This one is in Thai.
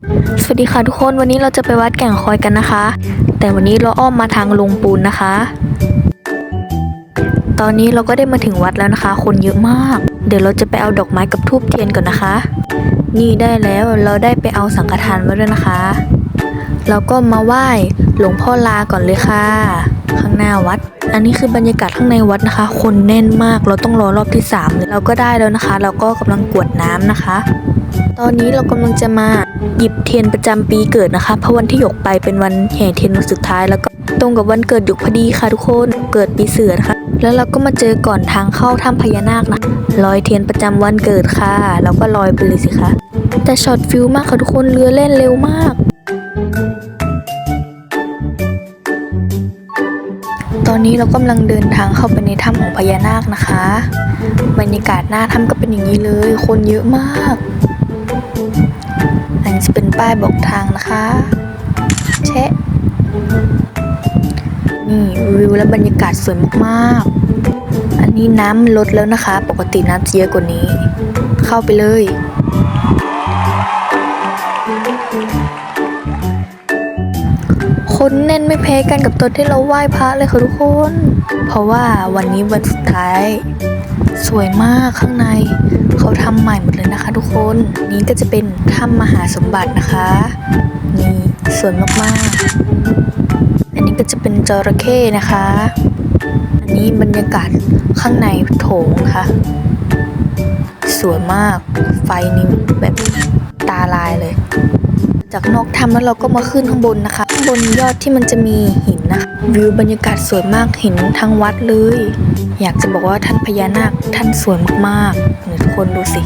สวัสดีค่ะทุกคนวันนี้เราจะไปวัดแก่งคอยกันนะคะ แต่วันนี้เราอ้อมมาทางลงปูนนะคะ ตอนนี้เราก็ได้มาถึงวัดแล้วนะคะ คนเยอะมาก เดี๋ยวเราจะไปเอาดอกไม้กับทูบเทียนก่อนนะคะ นี่ได้แล้วเราได้ไปเอาสังฆทานมาด้วยนะคะ เราก็มาไหว้หลวงพ่อลาก่อนเลยค่ะ ข้างหน้าวัด อันนี้คือบรรยากาศข้างในวัดนะคะ คนแน่นมากเราต้องรอรอบที่สามเลยเราก็ได้แล้วนะคะ เราก็กำลังกวดน้ำนะคะ ตอนนี้เรากำลังจะมาหยิบเทียนประจำปีเกิดนะคะ เพราะวันที่หยกไปเป็นวันแห่เทียนวันสุดท้ายแล้วก็ตรงกับวันเกิดหยกพอดีค่ะทุกคนเกิดปีเสือนะคะ แล้วเราก็มาเจอก่อนทางเข้าถ้ำพญานาคนะลอยเทียนประจำวันเกิดค่ะเราก็ลอยไปเลยสิคะแต่ช็อตฟิลมากค่ะทุกคนเรือเล่นเร็วมากตอนนี้เรากำลังเดินทางเข้าไปในถ้ำของพญานาคนะคะ บรรยากาศหน้าถ้ำก็เป็นอย่างนี้เลย คนเยอะมาก จะเป็นป้ายบอกทางนะคะแชะนี่วิวและบรรยากาศสวยมากๆ อันนี้น้ำลดแล้วนะคะ ปกติน้ำจะเยอะกว่านี้ เข้าไปเลยคนแน่นไม่แพ้กันกับตอนที่เราไหว้พระเลยค่ะทุกคน เพราะว่าวันนี้วันสุดท้าย สวยมากข้างใน เขา ทำใหม่หมดเลยนะคะ ทุกคนนี้ก็จะเป็นถ้ำมหาสมบัตินะคะนี่สวยมากๆ อันนี้ก็จะเป็นจระเข้นะคะ อันนี้บรรยากาศข้างในโถงค่ะ สวยมากไฟนี้แบบตาลายเลย จากนอกถ้ำแล้วเราก็มาขึ้นข้างบนนะคะข้างบนยอดที่มันจะมีหินนะคะวิวบรรยากาศสวยมากเห็นทั้งวัดเลย อยากจะบอกว่าท่านพญานาคท่านสวยมากๆเนี่ยทุกคนดูสิ